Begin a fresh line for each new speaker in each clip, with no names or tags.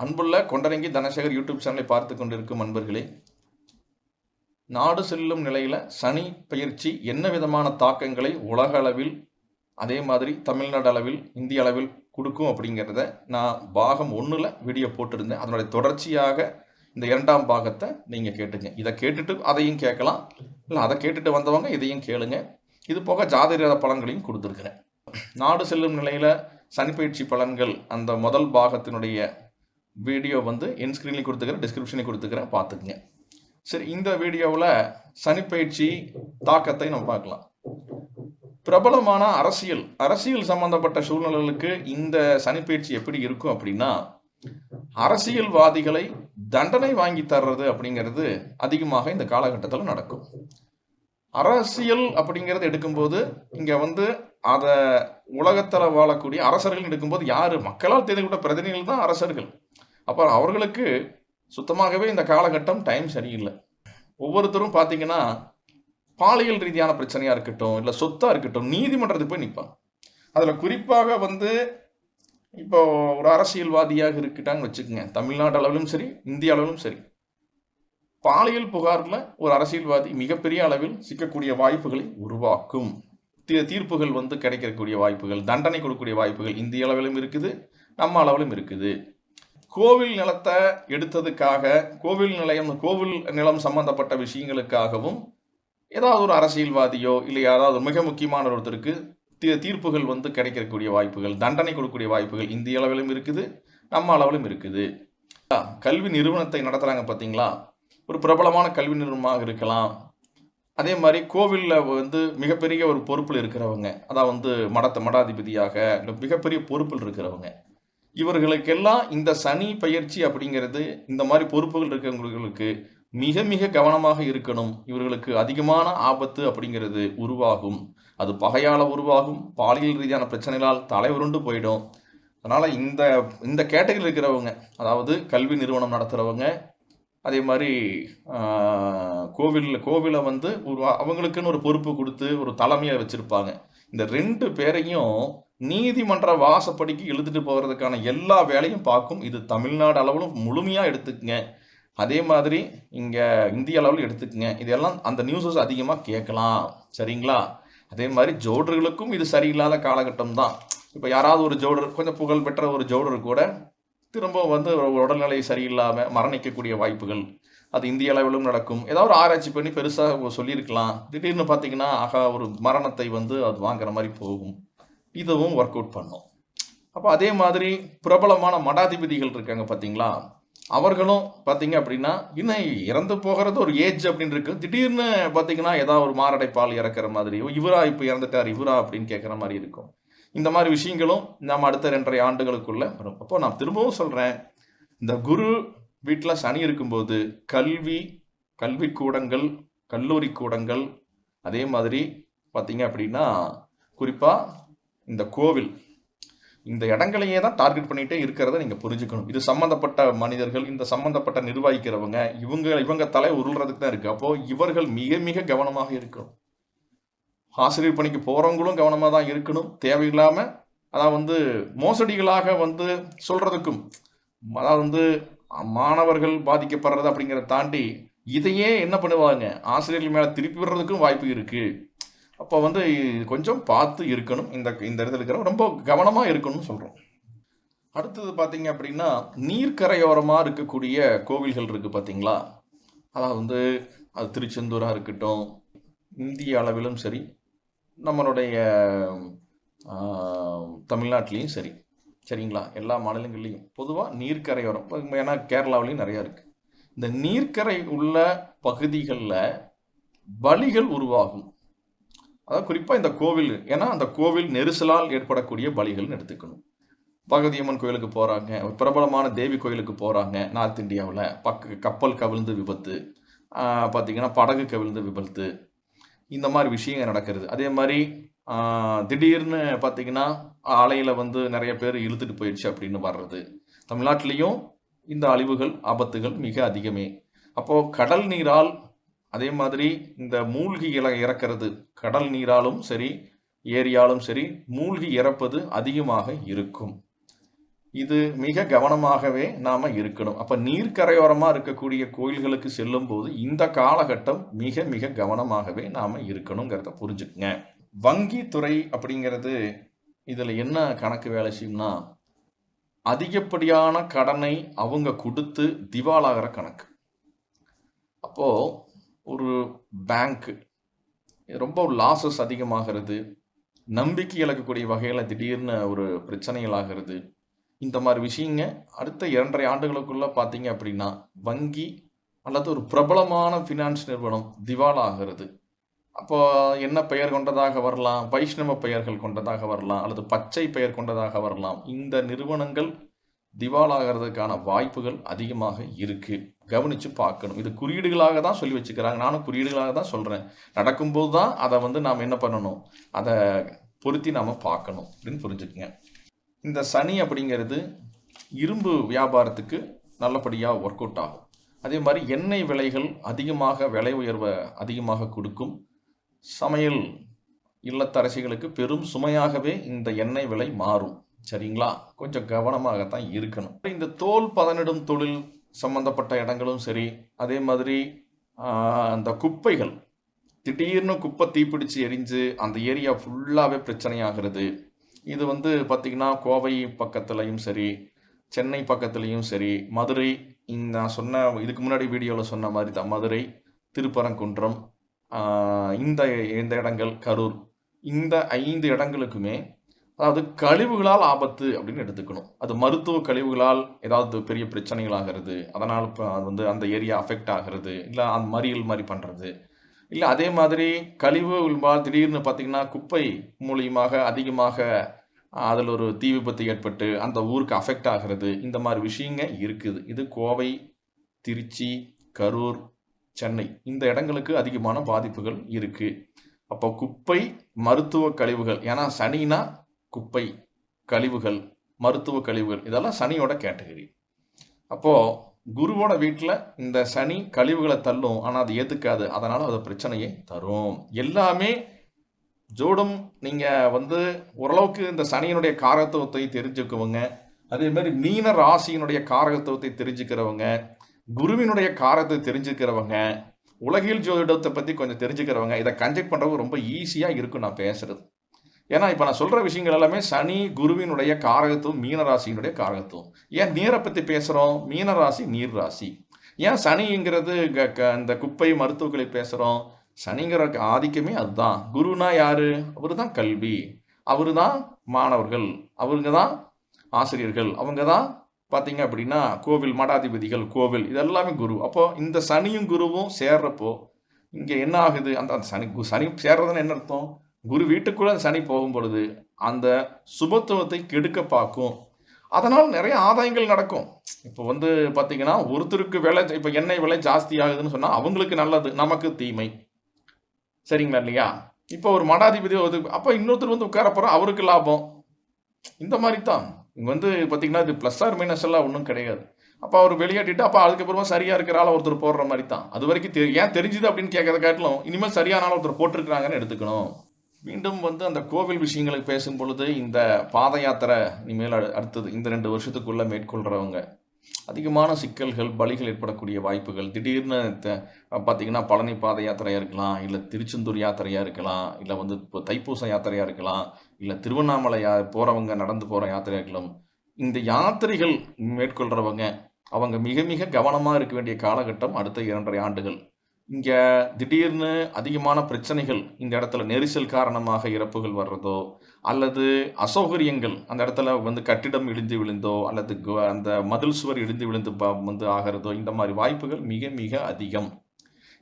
அன்புள்ள கொண்டரங்கி தனசேகர் யூடியூப் சேனலை பார்த்து கொண்டிருக்கும் அன்பர்களே நாடு செல்லும் நிலையில் சனி பயிற்சி என்ன விதமான தாக்கங்களை உலக அளவில் அதே மாதிரி தமிழ்நாடு அளவில் இந்திய அளவில் கொடுக்கும் அப்படிங்கிறத நான் பாகம் ஒன்றில் வீடியோ போட்டிருந்தேன். அதனுடைய தொடர்ச்சியாக இந்த இரண்டாம் பாகத்தை நீங்கள் கேட்டுங்க. இதை கேட்டுட்டு அதையும் கேட்கலாம். இல்லை அதை கேட்டுட்டு வந்தவங்க இதையும் கேளுங்க. இது போக ஜாதிரத பலன்களையும் கொடுத்துருக்குறேன். நாடு செல்லும் நிலையில் சனிப்பயிற்சி பலன்கள் அந்த முதல் பாகத்தினுடைய வீடியோ வந்து என் ஸ்க்ரீன்லேயும் கொடுத்துக்கிறேன் டிஸ்கிரிப்ஷனையும் கொடுத்துக்கிறேன் பார்த்துக்குங்க. சரி இந்த வீடியோவில் சனிப்பயிற்சி தாக்கத்தை நம்ம பார்க்கலாம். பிரபலமான அரசியல் அரசியல் சம்பந்தப்பட்ட சூழ்நிலைகளுக்கு இந்த சனிப்பயிற்சி எப்படி இருக்கும் அப்படின்னா அரசியல்வாதிகளை தண்டனை வாங்கி தர்றது அப்படிங்கிறது அதிகமாக இந்த காலகட்டத்தில் நடக்கும். அரசியல் அப்படிங்கிறது எடுக்கும்போது இங்கே வந்து அதை உலகத்தில் வாழக்கூடிய அரசர்கள் எடுக்கும்போது யார்? மக்களால் தேர்ந்தெடுக்கப்பட்ட பிரதிநிதிகள் தான் அரசர்கள். அப்போ அவர்களுக்கு சுத்தமாகவே இந்த காலகட்டம் டைம் சரியில்லை. ஒவ்வொருத்தரும் பார்த்தீங்கன்னா பாலியல் ரீதியான பிரச்சனையாக இருக்கட்டும் இல்லை சொத்தாக இருக்கட்டும் நீதிமன்றத்துக்கு போய் நிற்பாங்க அதில் குறிப்பாக வந்து இப்போ ஒரு அரசியல்வாதியாக இருக்கிட்டாங்கன்னு வச்சுக்கோங்க. தமிழ்நாடு அளவிலும் சரி இந்திய அளவிலும் சரி. பாலியல் புகாரில் ஒரு அரசியல்வாதி மிகப்பெரிய அளவில் சிக்கக்கூடிய வாய்ப்புகளை உருவாக்கும். தீ- தீர்ப்புகள் வந்து கிடைக்கக்கூடிய வாய்ப்புகள் தண்டனை கொடுக்கக்கூடிய வாய்ப்புகள் இந்திய அளவிலும் இருக்குது நம்ம அளவிலும் இருக்குது. கோவில் நிலத்தை எடுத்ததுக்காக கோவில் நிலையம் கோவில் நிலம் சம்பந்தப்பட்ட விஷயங்களுக்காகவும் ஏதாவது ஒரு அரசியல்வாதியோ இல்லை யாராவது மிக முக்கியமான ஒருத்தருக்கு தீ- தீர்ப்புகள் வந்து கிடைக்கக்கூடிய வாய்ப்புகள் தண்டனை கொடுக்கக்கூடிய வாய்ப்புகள் இந்திய அளவிலும் இருக்குது நம்ம அளவிலும் இருக்குது. கல்வி நிறுவனத்தை நடத்துகிறாங்க பார்த்தீங்களா ஒரு பிரபலமான கல்வி நிறுவனமாக இருக்கலாம். அதே மாதிரி கோவிலில் வந்து மிகப்பெரிய ஒரு பொறுப்பில் இருக்கிறவங்க அதான் வந்து மடத்த மடாதிபதியாக இல்லை மிகப்பெரிய பொறுப்பில் இருக்கிறவங்க இவர்களுக்கெல்லாம் இந்த சனி பயிற்சி அப்படிங்கிறது இந்த மாதிரி பொறுப்புகள் இருக்கிறவங்களுக்கு மிக மிக கவனமாக இருக்கணும். இவர்களுக்கு அதிகமான ஆபத்து அப்படிங்கிறது உருவாகும். அது பகையால் உருவாகும். பாலியல் ரீதியான பிரச்சனைகளால் தலைவருண்டு போயிடும். அதனால் இந்த இந்த கேட்டகரியில் இருக்கிறவங்க அதாவது கல்வி நிறுவனம் நடத்துகிறவங்க அதே மாதிரி கோவிலில் கோவிலை வந்து ஒரு அவங்களுக்குன்னு ஒரு பொறுப்பு கொடுத்து ஒரு தலைமையை வச்சுருப்பாங்க. இந்த ரெண்டு பேரையும் நீதிமன்ற வாசப்படிக்கு இழுத்துட்டு போகிறதுக்கான எல்லா வேலையும் பார்க்கும். இது தமிழ்நாடு அளவிலும் முழுமையாக எடுத்துக்கங்க. அதே மாதிரி இங்கே இந்திய அளவில் எடுத்துக்கங்க. இதெல்லாம் அந்த நியூஸஸ் அதிகமாக கேட்கலாம். சரிங்களா? அதே மாதிரி ஜோடர்களுக்கும் இது சரியில்லாத காலகட்டம் தான். இப்போ யாராவது ஒரு ஜோடர் கொஞ்சம் புகழ் பெற்ற ஒரு ஜோடர் கூட திரும்ப வந்து உடல்நிலை சரியில்லாமல் மரணிக்கக்கூடிய வாய்ப்புகள் அது இந்திய அளவிலும் நடக்கும். ஏதாவது ஒரு ஆராய்ச்சி பண்ணி பெருசாக சொல்லியிருக்கலாம். திடீர்னு பார்த்தீங்கன்னா ஆகா ஒரு மரணத்தை வந்து அது வாங்குற மாதிரி போகும். இதுவும் ஒர்க் அவுட் பண்ணும். அப்போ அதே மாதிரி பிரபலமான மடாதிபதிகள் இருக்காங்க பார்த்தீங்களா அவர்களும் பார்த்தீங்க அப்படின்னா இன்னும் இறந்து போகிறது ஒரு ஏஜ் அப்படின்னு இருக்கு. திடீர்னு பார்த்தீங்கன்னா ஏதாவது ஒரு மாரடைப்பால் இறக்குற மாதிரி "ஓ, இவரா இப்போ இறந்துட்டார் இவரா அப்படின்னு கேட்குற மாதிரி இருக்கும். இந்த மாதிரி விஷயங்களும் நம்ம அடுத்த ரெண்டரை ஆண்டுகளுக்குள்ள வரும். அப்போ நான் திரும்பவும் சொல்கிறேன் இந்த குரு வீட்டில் சனி இருக்கும்போது கல்வி கல்விக்கூடங்கள் கல்லூரி கூடங்கள் அதே மாதிரி பார்த்தீங்க அப்படின்னா குறிப்பாக இந்த கோவில் இந்த இடங்களையே தான் டார்கெட் பண்ணிகிட்டே இருக்கிறத நீங்கள் புரிஞ்சுக்கணும். இது சம்மந்தப்பட்ட மனிதர்கள் இந்த சம்மந்தப்பட்ட நிர்வகிக்கிறவங்க இவங்க இவங்க தலை உருள்றதுக்கு தான் இருக்குது அப்போது இவர்கள் மிக மிக கவனமாக இருக்கணும். ஆசிரியர் பணிக்கு போகிறவங்களும் கவனமாக தான் இருக்கணும். தேவையில்லாமல் அதான் வந்து மோசடிகளாக வந்து சொல்கிறதுக்கும் அதாவது வந்து மாணவர்கள் பாதிக்கப்படுறது அப்படிங்கிறத தாண்டி இதையே என்ன பண்ணுவாங்க? ஆசிரியர்கள் மேலே திருப்பி விடுறதுக்கும் வாய்ப்பு இருக்குது அப்போ வந்து கொஞ்சம் பார்த்து இருக்கணும். இந்த இந்த இடத்துல இருக்கிற ரொம்ப கவனமாக இருக்கணும்னு சொல்கிறோம் அடுத்தது பார்த்தீங்க அப்படின்னா நீர்க்கரையோரமாக இருக்கக்கூடிய கோவில்கள் இருக்குது பார்த்தீங்களா? அதாவது வந்து அது திருச்செந்தூராக இருக்கட்டும் இந்திய அளவிலும் சரி நம்மளுடைய தமிழ்நாட்டிலையும் சரி. சரிங்களா? எல்லா மாநிலங்கள்லையும். பொதுவாக நீர்க்கரையோரம் ஏன்னா கேரளாவிலையும் நிறையா இருக்குது இந்த நீர்க்கரை உள்ள பகுதிகளில் பலிகள் உருவாகும். அதாவது குறிப்பாக இந்த கோவில் ஏன்னா அந்த கோவில் நெரிசலால் ஏற்படக்கூடிய பலிகள்னு எடுத்துக்கணும். பகவதியம்மன் கோயிலுக்கு போகிறாங்க பிரபலமான தேவி கோயிலுக்கு போகிறாங்க நார்த் இந்தியாவில். பக்க கப்பல் கவிழ்ந்து விபத்து பார்த்திங்கன்னா பார்த்தீங்கன்னா படகு கவிழ்ந்து விபத்து இந்த மாதிரி விஷயங்கள் நடக்கிறது. அதே மாதிரி திடீர்னு பார்த்தீங்கன்னா ஆலையில் வந்து நிறைய பேர் இழுத்துட்டு போயிடுச்சு அப்படின்னு வர்றது. தமிழ்நாட்டிலையும் இந்த அழிவுகள் ஆபத்துகள் மிக அதிகமே. அப்போது கடல் நீரால் அதே மாதிரி இந்த மூழ்கி இல இறக்கிறது கடல் நீராலும் சரி ஏரியாலும் சரி மூழ்கி இறப்பது அதிகமாக இருக்கும். இது மிக கவனமாகவே நாம் இருக்கணும். அப்போ நீர்க்கரையோரமாக இருக்கக்கூடிய கோயில்களுக்கு செல்லும் போது இந்த காலகட்டம் மிக மிக கவனமாகவே நாம் இருக்கணுங்கிறத புரிஞ்சுக்குங்க. வங்கித்துறை அப்படிங்கிறது இதில் என்ன கணக்கு வேலை செய்யும்னா அதிகப்படியான கடனை அவங்க கொடுத்து திவாலாகிற கணக்கு. அப்போது ஒரு பேங்க் ரொம்ப லாசஸ் அதிகமாகிறது நம்பிக்கை இழக்கக்கூடிய வகையில் திடீர்னு ஒரு பிரச்சனைகள் ஆகிறது இந்த மாதிரி விஷயங்க அடுத்த இரண்டரை ஆண்டுகளுக்குள்ள பார்த்தீங்க அப்படின்னா வங்கி அல்லது ஒரு பிரபலமான ஃபினான்ஸ் நிறுவனம் திவாலா ஆகிறது அப்போ என்ன பெயர் கொண்டதாக வரலாம்? வைஷ்ணவ பெயர்கள் கொண்டதாக வரலாம் அல்லது பச்சை பெயர் கொண்டதாக வரலாம். இந்த நிறுவனங்கள் திவாலாகிறதுக்கான வாய்ப்புகள் அதிகமாக இருக்குது கவனித்து பார்க்கணும். இது குறியீடுகளாக தான் சொல்லி வச்சுக்கிறாங்க. நானும் குறியீடுகளாக தான் சொல்கிறேன் நடக்கும்போது தான் அதை வந்து நாம் என்ன பண்ணணும்? அதை பொருத்தி நாம பார்க்கணும் அப்படின்னு புரிஞ்சுக்கங்க. இந்த சனி அப்படிங்கிறது இரும்பு வியாபாரத்துக்கு நல்லபடியாக ஒர்க் அவுட் ஆகும். அதே மாதிரி எண்ணெய் விலைகள் அதிகமாக விலை உயர்வை அதிகமாக கொடுக்கும். சமையல் இல்லத்தரசிகளுக்கு பெரும் சுமையாகவே இந்த எண்ணெய் விலை மாறும். சரிங்களா? கொஞ்சம் கவனமாகத்தான் இருக்கணும். இந்த தோல் பதனிடும் தொழில் சம்பந்தப்பட்ட இடங்களும் சரி அதே மாதிரி அந்த குப்பைகள். திடீர்னு குப்பை தீப்பிடிச்சு எரிஞ்சு அந்த ஏரியா ஃபுல்லாகவே பிரச்சனையாகிறது. இது வந்து பார்த்திங்கன்னா கோவை பக்கத்துலையும் சரி சென்னை பக்கத்துலேயும் சரி மதுரை இந்த நான் சொன்ன இதுக்கு முன்னாடி வீடியோவில் சொன்ன மாதிரி தான் மதுரை திருப்பரங்குன்றம் இந்த இந்த இடங்கள் கரூர் இந்த ஐந்து இடங்களுக்குமே அதாவது கழிவுகளால் ஆபத்து அப்படின்னு எடுத்துக்கணும். அது மருத்துவ கழிவுகளால் ஏதாவது பெரிய பிரச்சனைகள் ஆகிறது அதனால் இப்போ அது வந்து அந்த ஏரியா அஃபெக்ட் ஆகிறது. இல்லை அந்த மறியல் மாதிரி பண்ணுறது இல்லை அதே மாதிரி கழிவு திடீர்னு பார்த்திங்கன்னா குப்பை மூலியமாக அதிகமாக அதில் ஒரு தீ விபத்து ஏற்பட்டு அந்த ஊருக்கு அஃபெக்ட் ஆகிறது. இந்த மாதிரி விஷயங்க இருக்குது. இது கோவை திருச்சி கரூர் சென்னை இந்த இடங்களுக்கு அதிகமான பாதிப்புகள் இருக்குது அப்போ குப்பை மருத்துவ கழிவுகள் ஏன்னா சனினா குப்பை கழிவுகள் மருத்துவ கழிவுகள் இதெல்லாம் சனியோட கேட்டகரி. அப்போது குருவோட வீட்டில் இந்த சனி கழிவுகளை தள்ளும் ஆனால் அது ஏற்றுக்காது அதனால் அது பிரச்சனையை தரும். எல்லாமே ஜோடும் நீங்கள் வந்து ஓரளவுக்கு இந்த சனியினுடைய காரகத்துவத்தை தெரிஞ்சுக்குவங்க. அதே மாதிரி மீன ராசியினுடைய காரகத்துவத்தை தெரிஞ்சுக்கிறவங்க குருவினுடைய காரத்தை தெரிஞ்சுக்கிறவங்க உலகில் ஜோதிடத்தை பற்றி கொஞ்சம் தெரிஞ்சுக்கிறவங்க இதை கன்ஜெக்ட் பண்ணுறவங்க ரொம்ப ஈஸியாக இருக்கும் நான் பேசுகிறது ஏன்னா இப்போ நான் சொல்கிற விஷயங்கள் எல்லாமே சனி குருவினுடைய காரகத்துவம் மீனராசியினுடைய காரகத்துவம். ஏன் நீரை பற்றி பேசுகிறோம் மீனராசி நீர் ராசி ஏன் சனிங்கிறது க க- இந்த குப்பை மருத்துவக்களை பேசுகிறோம் சனிங்கிற ஆதிக்கமே அதுதான். குருனா யாரு? அவர் தான் கல்வி. அவர் தான் மாணவர்கள். அவருங்க தான் ஆசிரியர்கள். அவங்க தான் பார்த்தீங்க அப்படின்னா கோவில் மடாதிபதிகள் கோவில் இதெல்லாமே குரு. அப்போ இந்த சனியும் குருவும் சேர்றப்போ இங்கே என்ன ஆகுது? அந்த சனி சனி சேர்றதுன்னு என்ன அர்த்தம்? குரு வீட்டுக்குள்ள அந்த சனி போகும் பொழுது அந்த சுபத்துவத்தை கெடுக்க பார்க்கும். அதனால் நிறைய ஆதாயங்கள் நடக்கும். இப்போ வந்து பார்த்தீங்கன்னா ஒருத்தருக்கு விலை இப்போ எண்ணெய் விலை ஜாஸ்தி ஆகுதுன்னு சொன்னால் அவங்களுக்கு நல்லது நமக்கு தீமை. சரிங்களா இல்லையா? இப்போ ஒரு மடாதிபதி ஒரு அப்போ இன்னொருத்தர் வந்து உட்கார போகிறோம் அவருக்கு லாபம். இந்த மாதிரி தான் இங்கே வந்து பார்த்தீங்கன்னா இது ப்ளஸ் ஆர் மைனஸ் எல்லாம் ஒன்றும் கிடையாது. அப்போ அவர் வெளியாட்டிட்டு அப்போ அதுக்கப்புறமா சரியாக இருக்கிற ஆள் ஒருத்தர் போடுற மாதிரி தான் அது வரைக்கும் தெரி ஏன் தெரிஞ்சுது அப்படின்னு கேட்கறத காட்டிலும் இனிமேல் சரியான ஆள் ஒருத்தர் போட்டிருக்கிறாங்கன்னு எடுத்துக்கணும். மீண்டும் வந்து அந்த கோவில் விஷயங்களுக்கு பேசும் பொழுது இந்த பாத யாத்திரை இனிமேல் அடு- அடுத்தது இந்த ரெண்டு வருஷத்துக்குள்ளே மேற்கொள்கிறவங்க அதிகமான சிக்கல்கள் பலிகள் ஏற்படக்கூடிய வாய்ப்புகள் திடீர்னு த- பார்த்தீங்கன்னா பழனி பாத யாத்திரையாக இருக்கலாம் இல்லை திருச்செந்தூர் யாத்திரையாக இருக்கலாம் இல்லை வந்து இப்போ தைப்பூச யாத்திரையாக இருக்கலாம் இல்லை திருவண்ணாமலை யா போகிறவங்க நடந்து போகிற யாத்திரையாக இருக்கலாம் இந்த யாத்திரைகள் மேற்கொள்கிறவங்க அவங்க மிக மிக கவனமாக இருக்க வேண்டிய காலகட்டம் அடுத்த இரண்டரை ஆண்டுகள். இங்கே திடீர்னு அதிகமான பிரச்சனைகள் இந்த இடத்துல நெரிசல் காரணமாக இறப்புகள் வர்றதோ அல்லது அசௌகரியங்கள் அந்த இடத்துல வந்து கட்டிடம் இடிந்து விழுந்தோ அல்லது கு- அந்த மதில் சுவர் இடிந்து விழுந்து வந்து ஆகிறதோ இந்த மாதிரி வாய்ப்புகள் மிக மிக அதிகம்.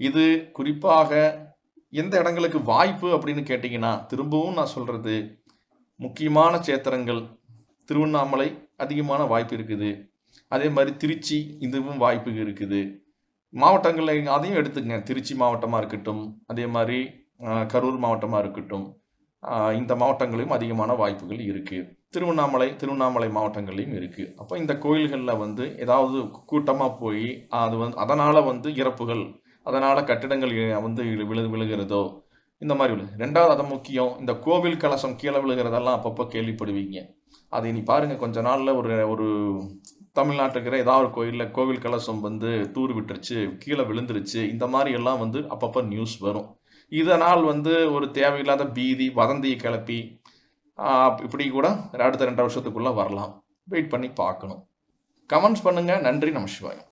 இது குறிப்பாக எந்த இடங்களுக்கு வாய்ப்பு அப்படின்னு கேட்டிங்கன்னா திரும்பவும் நான் சொல்கிறது முக்கியமான சேத்திரங்கள் திருவண்ணாமலை அதிகமான வாய்ப்பு இருக்குது. அதே மாதிரி திருச்சி இதுவும் வாய்ப்பு இருக்குது. மாவட்டங்களில் அதையும் எடுத்துக்கங்க. திருச்சி மாவட்டமாக இருக்கட்டும் அதே மாதிரி கரூர் மாவட்டமாக இருக்கட்டும் இந்த மாவட்டங்களையும் அதிகமான வாய்ப்புகள் இருக்குது திருவண்ணாமலை திருவண்ணாமலை மாவட்டங்கள்லையும் இருக்குது அப்போ இந்த கோயில்களில் வந்து ஏதாவது கூட்டமாக போய் அது வந்து அதனால் வந்து இறப்புகள் அதனால் கட்டிடங்கள் வந்து விழு விழுகிறதோ இந்த மாதிரி விழு ரெண்டாவது அது முக்கியம் இந்த கோவில் கலசம் கீழே விழுகிறதெல்லாம் அப்பப்போ கேள்விப்படுவீங்க. அது இனி பாருங்க கொஞ்ச நாளில் ஒரு ஒரு தமிழ்நாட்டில் இருக்கிற ஏதாவது ஒரு கோயிலில் கோவில் கலசம் வந்து தூர் விட்டுருச்சு கீழே விழுந்துருச்சு இந்த மாதிரி எல்லாம் வந்து அப்பப்போ நியூஸ் வரும். இதனால் வந்து ஒரு தேவையில்லாத பீதி வதந்தியை கிளப்பி இப்படி கூட அடுத்த ரெண்டு வருஷத்துக்குள்ளே வரலாம். வெயிட் பண்ணி பார்க்கணும். கமெண்ட்ஸ் பண்ணுங்கள் நன்றி. நம சிவாயம்.